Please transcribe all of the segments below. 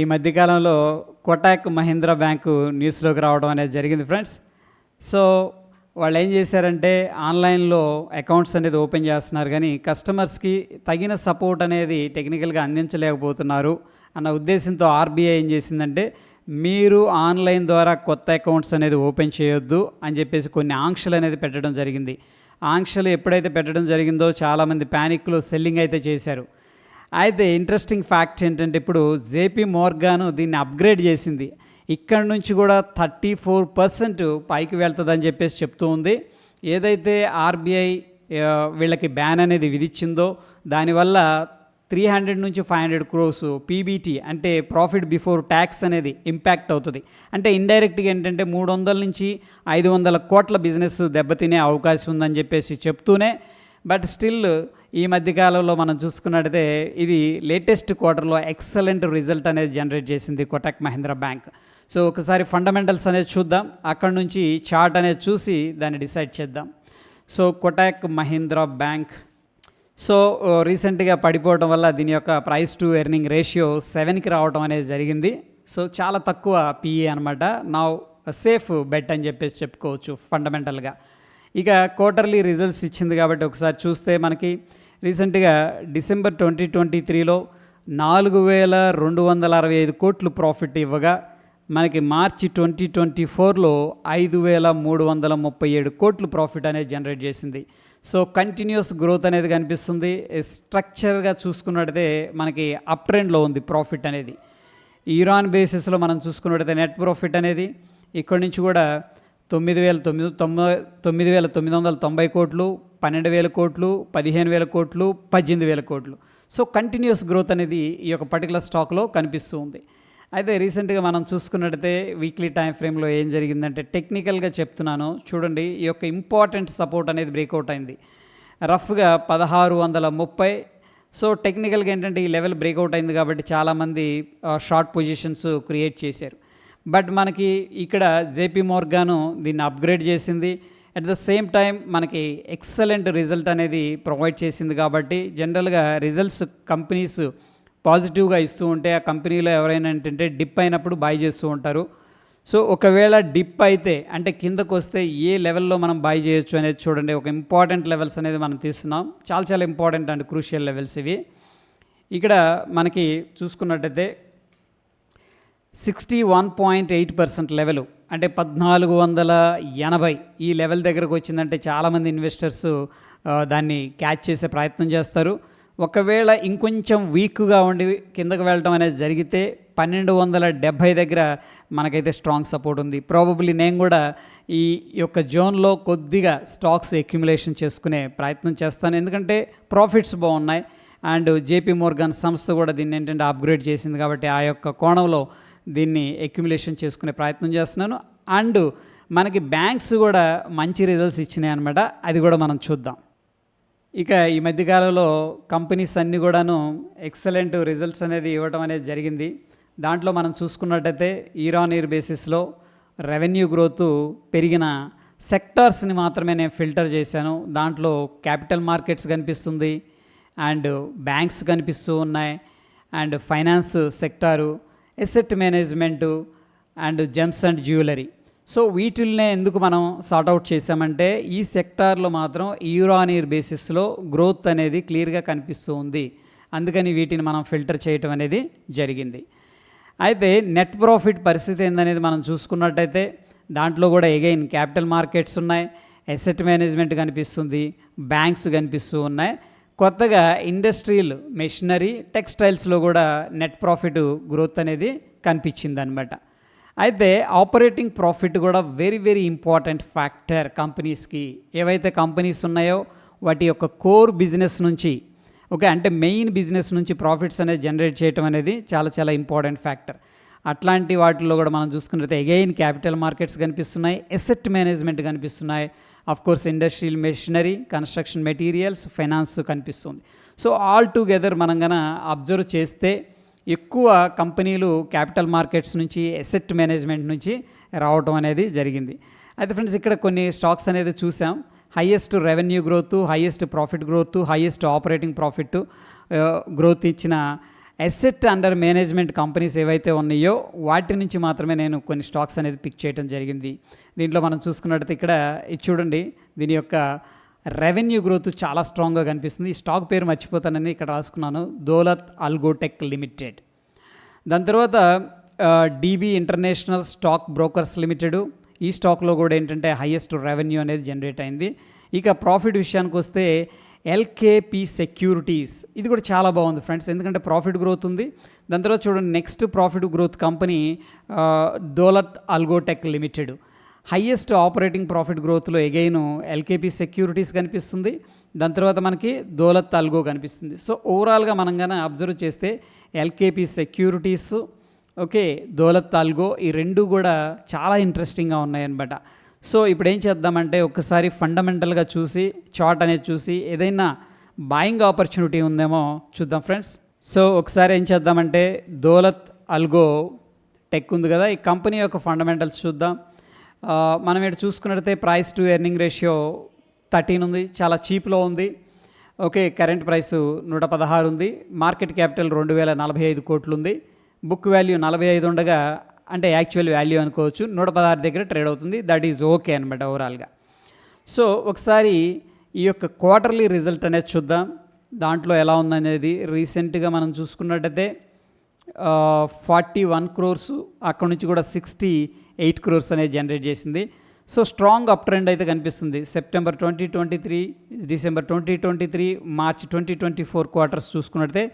ఈ మధ్యకాలంలో కోటాక్ మహీంద్రా బ్యాంకు న్యూస్లోకి రావడం అనేది జరిగింది ఫ్రెండ్స్. సో వాళ్ళు ఏం చేశారంటే ఆన్లైన్లో అకౌంట్స్ అనేది ఓపెన్ చేస్తున్నారు. కానీ కస్టమర్స్కి తగిన సపోర్ట్ అనేది టెక్నికల్గా అందించలేకపోతున్నారు అన్న ఉద్దేశంతో ఆర్బీఐ ఏం చేసిందంటే మీరు ఆన్లైన్ ద్వారా కొత్త అకౌంట్స్ అనేది ఓపెన్ చేయొద్దు అని చెప్పేసి కొన్ని ఆంక్షలు అనేది పెట్టడం జరిగింది. ఆంక్షలు ఎప్పుడైతే పెట్టడం జరిగిందో చాలామంది ప్యానిక్లో సెల్లింగ్ అయితే చేశారు. అయితే ఇంట్రెస్టింగ్ ఫ్యాక్ట్ ఏంటంటే ఇప్పుడు జేపీ మోర్గాను దీన్ని అప్గ్రేడ్ చేసింది. ఇక్కడ నుంచి కూడా థర్టీ ఫోర్ పర్సెంట్ పైకి వెళ్తుందని చెప్పేసి చెప్తూ ఉంది. ఏదైతే ఆర్బీఐ వీళ్ళకి బ్యాన్ అనేది విధించిందో దానివల్ల త్రీ హండ్రెడ్ నుంచి ఫైవ్ హండ్రెడ్ క్రోస్ పీబీటీ అంటే ప్రాఫిట్ బిఫోర్ ట్యాక్స్ అనేది ఇంపాక్ట్ అవుతుంది. అంటే ఇండైరెక్ట్గా ఏంటంటే మూడు వందల నుంచి ఐదు వందల కోట్ల బిజినెస్ దెబ్బతినే అవకాశం ఉందని చెప్పేసి చెప్తూనే బట్ స్టిల్ ఈ మధ్యకాలంలో మనం చూసుకున్నట్టయితే ఇది లేటెస్ట్ క్వార్టర్లో ఎక్సలెంట్ రిజల్ట్ అనేది జనరేట్ చేసింది కోటక్ మహీంద్ర బ్యాంక్. సో ఒకసారి ఫండమెంటల్స్ అనేది చూద్దాం. అక్కడ నుంచి చార్ట్ అనేది చూసి దాన్ని డిసైడ్ చేద్దాం. So Kotak Mahindra bank. So రీసెంట్గా పడిపోవడం వల్ల దీని యొక్క ప్రైస్ టు ఎర్నింగ్ రేషియో సెవెన్కి రావడం అనేది జరిగింది. సో చాలా తక్కువ పిఏ అనమాట నా సేఫ్ బెట్ అని చెప్పేసి చెప్పుకోవచ్చు ఫండమెంటల్గా. ఇక క్వార్టర్లీ రిజల్ట్స్ ఇచ్చింది కాబట్టి ఒకసారి చూస్తే మనకి రీసెంట్గా డిసెంబర్ ట్వంటీ ట్వంటీ త్రీలో నాలుగు వేల రెండు వందల అరవై ఐదు కోట్లు ప్రాఫిట్ ఇవ్వగా మనకి మార్చి ట్వంటీ ట్వంటీ ఫోర్లో ఐదు వేల మూడు వందల ముప్పై ఏడు కోట్లు ప్రాఫిట్ అనేది జనరేట్ చేసింది. సో కంటిన్యూస్ గ్రోత్ అనేది కనిపిస్తుంది. స్ట్రక్చర్గా చూసుకున్నట్టయితే మనకి అప్ ట్రెండ్లో ఉంది ప్రాఫిట్ అనేది. ఈరాన్ బేసిస్లో మనం చూసుకున్నట్టయితే నెట్ ప్రాఫిట్ అనేది. ఇక్కడి నుంచి కూడా తొమ్మిది వేల తొమ్మిది తొంభై తొమ్మిది వేల తొమ్మిది వందల తొంభై కోట్లు పన్నెండు వేల కోట్లు పదిహేను వేల కోట్లు పద్దెనిమిది వేల కోట్లు. సో కంటిన్యూస్ గ్రోత్ అనేది ఈ యొక్క పర్టికులర్ స్టాక్లో కనిపిస్తూ ఉంది. అయితే రీసెంట్గా మనం చూసుకున్నట్టయితే వీక్లీ టైం ఫ్రేమ్లో ఏం జరిగిందంటే టెక్నికల్గా చెప్తున్నాను. చూడండి ఈ యొక్క ఇంపార్టెంట్ సపోర్ట్ అనేది బ్రేక్అవుట్ అయింది. రఫ్గా పదహారు వందల ముప్పై. సో టెక్నికల్గా ఏంటంటే ఈ లెవెల్ బ్రేక్అవుట్ అయింది కాబట్టి చాలామంది షార్ట్ పొజిషన్స్ క్రియేట్ చేశారు. బట్ మనకి ఇక్కడ జేపీ మోర్గాను దీన్ని అప్గ్రేడ్ చేసింది. అట్ ద సేమ్ టైం మనకి ఎక్సలెంట్ రిజల్ట్ అనేది ప్రొవైడ్ చేసింది కాబట్టి జనరల్గా రిజల్ట్స్ కంపెనీస్ పాజిటివ్గా ఇస్తూ ఉంటే ఆ కంపెనీలో ఎవరైనా ఏంటంటే డిప్ అయినప్పుడు బై చేస్తూ ఉంటారు. సో ఒకవేళ డిప్ అయితే అంటే కిందకు వస్తే ఏ లెవెల్లో మనం బై చేయొచ్చు అనేది చూడండి. ఒక ఇంపార్టెంట్ లెవెల్స్ అనేది మనం తీస్తున్నాం. చాలా చాలా ఇంపార్టెంట్ అండ్ క్రూషియల్ లెవెల్స్ ఇవి. ఇక్కడ మనకి చూసుకున్నట్టయితే sixty one point eight percent level. అంటే పద్నాలుగు వందల ఎనభై ఈ లెవెల్ దగ్గరకు వచ్చిందంటే చాలామంది ఇన్వెస్టర్స్ దాన్ని క్యాచ్ చేసే ప్రయత్నం చేస్తారు. ఒకవేళ ఇంకొంచెం వీక్గా ఉండి కిందకు వెళ్ళడం అనేది జరిగితే పన్నెండు వందల డెబ్భై దగ్గర మనకైతే స్ట్రాంగ్ సపోర్ట్ ఉంది. ప్రాబబ్లీ నేను కూడా ఈ యొక్క జోన్లో కొద్దిగా స్టాక్స్ అక్యుములేషన్ చేసుకునే ప్రయత్నం చేస్తాను. ఎందుకంటే ప్రాఫిట్స్ బాగున్నాయి. అండ్ జేపీ మోర్గాన్ సంస్థ కూడా దీన్ని ఏంటంటే అప్గ్రేడ్ చేసింది కాబట్టి ఆ యొక్క కోణంలో దీన్ని అక్యుములేషన్ చేసుకునే ప్రయత్నం చేస్తున్నాను. అండ్ మనకి బ్యాంక్స్ కూడా మంచి రిజల్ట్స్ ఇచ్చినాయి అనమాట అది కూడా మనం చూద్దాం. ఇక ఈ మధ్యకాలంలో కంపెనీస్ అన్నీ కూడాను ఎక్సలెంట్ రిజల్ట్స్ అనేది ఇవ్వడం అనేది జరిగింది. దాంట్లో మనం చూసుకున్నట్టయితే ఇయర్ ఆన్ ఇయర్ బేసిస్లో రెవెన్యూ గ్రోత్ పెరిగిన సెక్టార్స్ని మాత్రమే నేను ఫిల్టర్ చేశాను. దాంట్లో క్యాపిటల్ మార్కెట్స్ కనిపిస్తుంది. అండ్ బ్యాంక్స్ కనిపిస్తూ ఉన్నాయి. And finance sector asset management and gems and jewellery. So వీటిల్నే ఎందుకు మనం సార్ట్అవుట్ చేసామంటే ఈ సెక్టార్లో మాత్రం ఇయర్ ఆన్ ఇయర్ బేసిస్లో గ్రోత్ అనేది క్లియర్గా కనిపిస్తూ ఉంది. అందుకని వీటిని మనం ఫిల్టర్ చేయటం అనేది జరిగింది. అయితే నెట్ ప్రాఫిట్ పరిస్థితి ఏందనేది మనం చూసుకున్నట్టయితే దాంట్లో కూడా ఎగైన్ క్యాపిటల్ మార్కెట్స్ ఉన్నాయి ఎసెట్ మేనేజ్మెంట్ కనిపిస్తుంది బ్యాంక్స్ కనిపిస్తూ ఉన్నాయి. కొత్తగా ఇండస్ట్రియల్ మెషినరీ టెక్స్టైల్స్లో కూడా నెట్ ప్రాఫిట్ గ్రోత్ అనేది కనిపించింది అనమాట అయితే ఆపరేటింగ్ ప్రాఫిట్ కూడా వెరీ వెరీ ఇంపార్టెంట్ ఫ్యాక్టర్ కంపెనీస్కి. ఏవైతే కంపెనీస్ ఉన్నాయో వాటి యొక్క కోర్ బిజినెస్ నుంచి ఓకే అంటే మెయిన్ బిజినెస్ నుంచి ప్రాఫిట్స్ అనేది జనరేట్ చేయడం అనేది చాలా చాలా ఇంపార్టెంట్ ఫ్యాక్టర్. అట్లాంటి వాటిల్లో కూడా మనం చూసుకున్నట్లయితే అగైన్ క్యాపిటల్ మార్కెట్స్ కనిపిస్తున్నాయి ఎసెట్ మేనేజ్మెంట్ కనిపిస్తున్నాయి of course industrial machinery construction materials finance కనిపిస్తుంది. సో ఆల్ టుగెదర్ మనం గన అబ్జర్వ్ చేస్తే ఎక్కువ కంపెనీలు క్యాపిటల్ మార్కెట్స్ నుంచి ఎసెట్ మేనేజ్మెంట్ నుంచి రావటం అనేది జరిగింది. అయితే ఫ్రెండ్స్ ఇక్కడ కొన్ని స్టాక్స్ అనేది చూసాం. Highest revenue growth highest profit growth highest operating profit growth ఇచ్చిన అసెట్ అండర్ మేనేజ్మెంట్ కంపెనీస్ ఏవైతే ఉన్నాయో వాటి నుంచి మాత్రమే నేను కొన్ని స్టాక్స్ అనేది పిక్ చేయడం జరిగింది. దీంట్లో మనం చూసుకున్నట్టయితే ఇక్కడ ఇది చూడండి దీని యొక్క రెవెన్యూ గ్రోత్ చాలా స్ట్రాంగ్గా కనిపిస్తుంది. ఈ స్టాక్ పేరు మర్చిపోతానని ఇక్కడ రాసుకున్నాను. దోలత్ అల్గోటెక్ లిమిటెడ్ దాని తర్వాత DB international stock brokers limited ఈ స్టాక్లో కూడా ఏంటంటే హైయెస్ట్ రెవెన్యూ అనేది జనరేట్ అయింది. ఇక ప్రాఫిట్ విషయానికి వస్తే ఎల్కేపి సెక్యూరిటీస్. ఇది కూడా చాలా బాగుంది ఫ్రెండ్స్. ఎందుకంటే ప్రాఫిట్ గ్రోత్ ఉంది. దాని తర్వాత చూడండి next profit growth company Dolat Algotech limited. Highest operating profit గ్రోత్లో again LKP securities కనిపిస్తుంది. దాని తర్వాత మనకి దోలత్ అల్గో కనిపిస్తుంది. సో ఓవరాల్గా మనం కానీ అబ్జర్వ్ చేస్తే LKP Securities okay Dolat Algo ఈ రెండు కూడా చాలా ఇంట్రెస్టింగ్గా ఉన్నాయన్నమాట. సో ఇప్పుడు ఏం చేద్దామంటే ఒకసారి ఫండమెంటల్గా చూసి చార్ట్ అనేది చూసి ఏదైనా బాయింగ్ ఆపర్చునిటీ ఉందేమో చూద్దాం ఫ్రెండ్స్ సో ఒకసారి ఏం చేద్దామంటే దౌలత్ అల్గో టెక్ ఉంది కదా ఈ కంపెనీ యొక్క ఫండమెంటల్స్ చూద్దాం. మనం ఇటు చూసుకున్నట్టయితే price to earning ratio thirteen ఉంది చాలా చీప్లో ఉంది. ఓకే కరెంట్ ప్రైస్ నూట పదహారు ఉంది. మార్కెట్ క్యాపిటల్ రెండు వేల నలభై ఐదు కోట్లు ఉంది. బుక్ వాల్యూ నలభై ఐదు ఉండగా అంటే యాక్చువల్ వాల్యూ అనుకోవచ్చు. నూట పదహారు దగ్గర ట్రేడ్ అవుతుంది. దట్ ఈజ్ ఓకే అనమాట ఓవరాల్గా సో ఒకసారి ఈ యొక్క క్వార్టర్లీ రిజల్ట్ అనేది చూద్దాం. దాంట్లో ఎలా ఉందనేది. రీసెంట్గా మనం చూసుకున్నట్టయితే ఫార్టీ వన్ క్రోర్స్ అక్కడ నుంచి కూడా సిక్స్టీ ఎయిట్ క్రోర్స్ అనేది జనరేట్ చేసింది. సో స్ట్రాంగ్ అప్ ట్రెండ్ అయితే కనిపిస్తుంది. September twenty twenty three December twenty twenty three March twenty twenty four quarters చూసుకున్నట్టయితే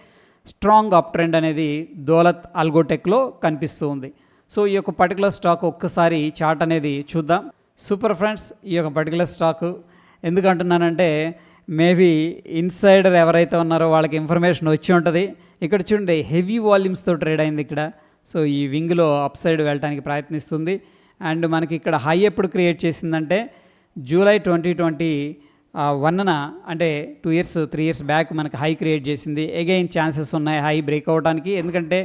స్ట్రాంగ్ అప్ ట్రెండ్ అనేది దోలత్ అల్గోటెక్లో కనిపిస్తూ ఉంది. సో ఈ యొక్క పర్టికులర్ స్టాక్ ఒక్కసారి చార్ట్ అనేది చూద్దాం. సూపర్ ఫ్రెండ్స్ ఈ యొక్క పర్టికులర్ స్టాక్ ఎందుకు అంటున్నానంటే మేబీ ఇన్సైడర్ ఎవరైతే ఉన్నారో వాళ్ళకి ఇన్ఫర్మేషన్ వచ్చి ఉంటుంది. ఇక్కడ చూడండి హెవీ వాల్యూమ్స్తో ట్రేడ్ అయింది ఇక్కడ. సో ఈ వింగ్లో అప్ సైడ్ వెళ్ళడానికి ప్రయత్నిస్తుంది. అండ్ మనకి ఇక్కడ హై ఎప్పుడు క్రియేట్ చేసిందంటే జూలై ట్వంటీ ట్వంటీ వన్న అంటే two years three years back మనకి హై క్రియేట్ చేసింది. ఎగైన్ ఛాన్సెస్ ఉన్నాయి హై బ్రేక్ అవ్వడానికి ఎందుకంటే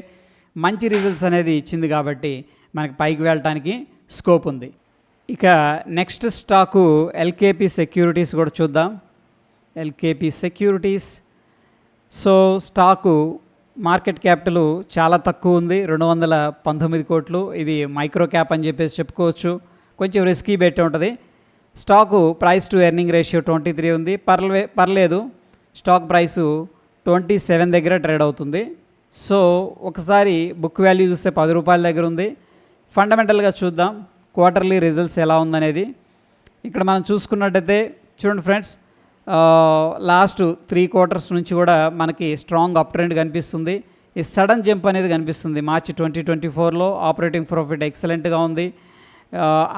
మంచి రిజల్ట్స్ అనేది ఇచ్చింది కాబట్టి మనకి పైకి వెళ్ళటానికి స్కోప్ ఉంది. ఇక నెక్స్ట్ స్టాకు ఎల్కేపీ సెక్యూరిటీస్ కూడా చూద్దాం. LKP securities so stock market capital చాలా తక్కువ ఉంది. రెండు వందల పంతొమ్మిది కోట్లు. ఇది మైక్రో క్యాప్ అని చెప్పేసి చెప్పుకోవచ్చు. కొంచెం రిస్కీ బెట్ ఉంటుంది. Stock price to earning ratio twenty three ఉంది. పర్లే పర్లేదు. స్టాక్ ప్రైసు ట్వంటీ సెవెన్ దగ్గర ట్రేడ్ అవుతుంది. సో ఒకసారి బుక్ వాల్యూ చూస్తే పది రూపాయల దగ్గర ఉంది. ఫండమెంటల్గా చూద్దాం క్వార్టర్లీ రిజల్ట్స్ ఎలా ఉందనేది. ఇక్కడ మనం చూసుకున్నట్టయితే చూడండి ఫ్రెండ్స్ లాస్ట్ త్రీ క్వార్టర్స్ నుంచి కూడా మనకి స్ట్రాంగ్ అప్ ట్రెండ్ కనిపిస్తుంది. ఈ సడన్ జంప్ అనేది కనిపిస్తుంది. మార్చి ట్వంటీ ట్వంటీ ఫోర్లో ఆపరేటింగ్ ప్రాఫిట్ ఎక్సలెంట్గా ఉంది.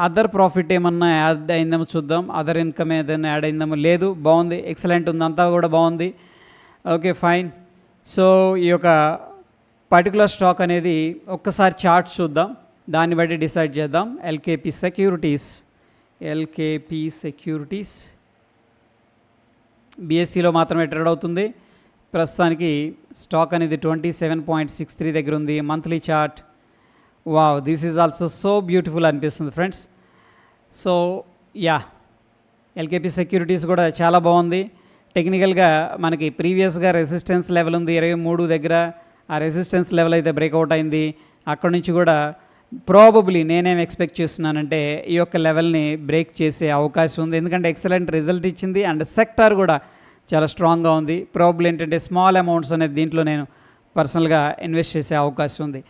అదర్ ప్రాఫిట్ ఏమన్నా యాడ్ అయిందేమో చూద్దాం. అదర్ ఇన్కమ్ ఏదైనా యాడ్ అయిందేమో లేదు. బాగుంది. ఎక్సలెంట్ ఉంది. అంతా కూడా బాగుంది. Okay fine. సో ఈ యొక్క పర్టికులర్ స్టాక్ అనేది ఒక్కసారి చార్ట్ చూద్దాం. దాన్ని బట్టి డిసైడ్ చేద్దాం. ఎల్కేపీ సెక్యూరిటీస్ ఎల్కేపీ సెక్యూరిటీస్ బీఎస్సీలో మాత్రమే ట్రేడ్ అవుతుంది. ప్రస్తుతానికి స్టాక్ అనేది twenty seven point six three దగ్గర ఉంది. Monthly chart wow this is also so beautiful అనిపిస్తుంది friends so yeah LKP securities కూడా చాలా బాగుంది. టెక్నికల్గా మనకి ప్రీవియస్గా రెసిస్టెన్స్ లెవెల్ ఉంది. ఇరవై మూడు దగ్గర ఆ రెసిస్టెన్స్ లెవెల్ అయితే బ్రేక్అవుట్ అయింది. అక్కడ నుంచి కూడా ప్రాబబ్లీ నేనేం ఎక్స్పెక్ట్ చేస్తున్నానంటే ఈ యొక్క లెవెల్ని బ్రేక్ చేసే అవకాశం ఉంది. ఎందుకంటే ఎక్సలెంట్ రిజల్ట్ ఇచ్చింది అండ్ సెక్టార్ కూడా చాలా స్ట్రాంగ్గా ఉంది. ప్రాబ్లం ఏంటంటే స్మాల్ అమౌంట్స్ అనేది దీంట్లో నేను పర్సనల్గా ఇన్వెస్ట్ చేసే అవకాశం ఉంది.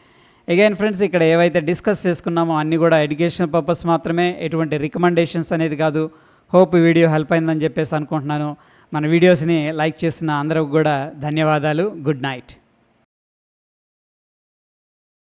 అగైన్ ఫ్రెండ్స్ ఇక్కడ ఏవైతే డిస్కస్ చేసుకున్నామో అన్నీ కూడా ఎడ్యుకేషన్ పర్పస్ మాత్రమే. ఎటువంటి రికమెండేషన్స్ అనేది కాదు. హోప్ వీడియో హెల్ప్ అయిందని చెప్పేసి అనుకుంటున్నాను. మన వీడియోస్ని లైక్ చేసిన అందరికి కూడా ధన్యవాదాలు. Good night.